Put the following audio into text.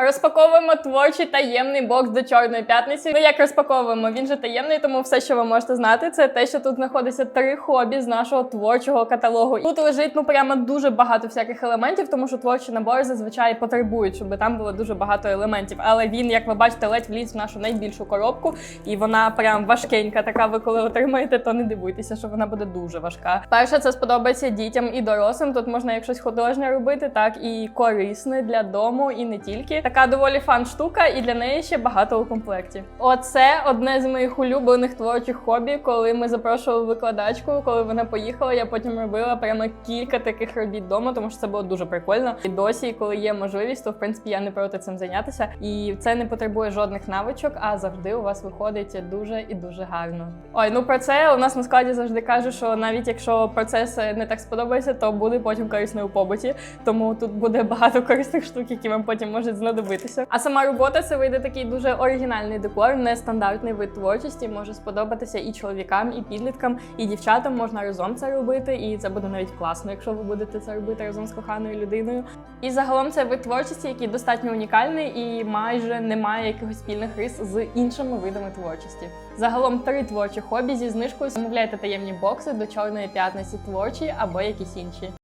Розпаковуємо творчий таємний бокс до чорної п'ятниці. Ну як розпаковуємо? Він же таємний, тому все, що ви можете знати, це те, що тут знаходиться три хобі з нашого творчого каталогу. Тут лежить ну прямо дуже багато всяких елементів, тому що творчі набори зазвичай потребують, щоб там було дуже багато елементів. Але він, як ви бачите, ледь вліз в нашу найбільшу коробку, і вона прям важкенька. Така ви коли отримаєте, то не дивуйтеся, що вона буде дуже важка. Перше, це сподобається дітям і дорослим. Тут можна як щось художнє робити, так і корисне для дому, і не тільки. Така доволі фан штука, і для неї ще багато у комплекті. Оце одне з моїх улюблених творчих хобі, коли ми запрошували викладачку, коли вона поїхала. Я потім робила прямо кілька таких робіт вдома, тому що це було дуже прикольно. І досі, коли є можливість, то в принципі я не проти цим зайнятися. І це не потребує жодних навичок, а завжди у вас виходить дуже і дуже гарно. Ой, ну про це у нас на складі завжди кажуть, що навіть якщо процес не так сподобається, то буде потім корисний у побуті. Тому тут буде багато корисних штук, які вам потім можуть знадобитися. А сама робота це вийде такий дуже оригінальний декор, нестандартний вид творчості. Може сподобатися і чоловікам, і підліткам, і дівчатам можна разом це робити, і це буде навіть класно, якщо ви будете це робити разом з коханою людиною. І загалом це вид творчості, який достатньо унікальний і майже не має якихось спільних рис з іншими видами творчості. Загалом три творчі хобі зі знижкою замовляйте таємні бокси до чорної п'ятниці творчі або якісь інші.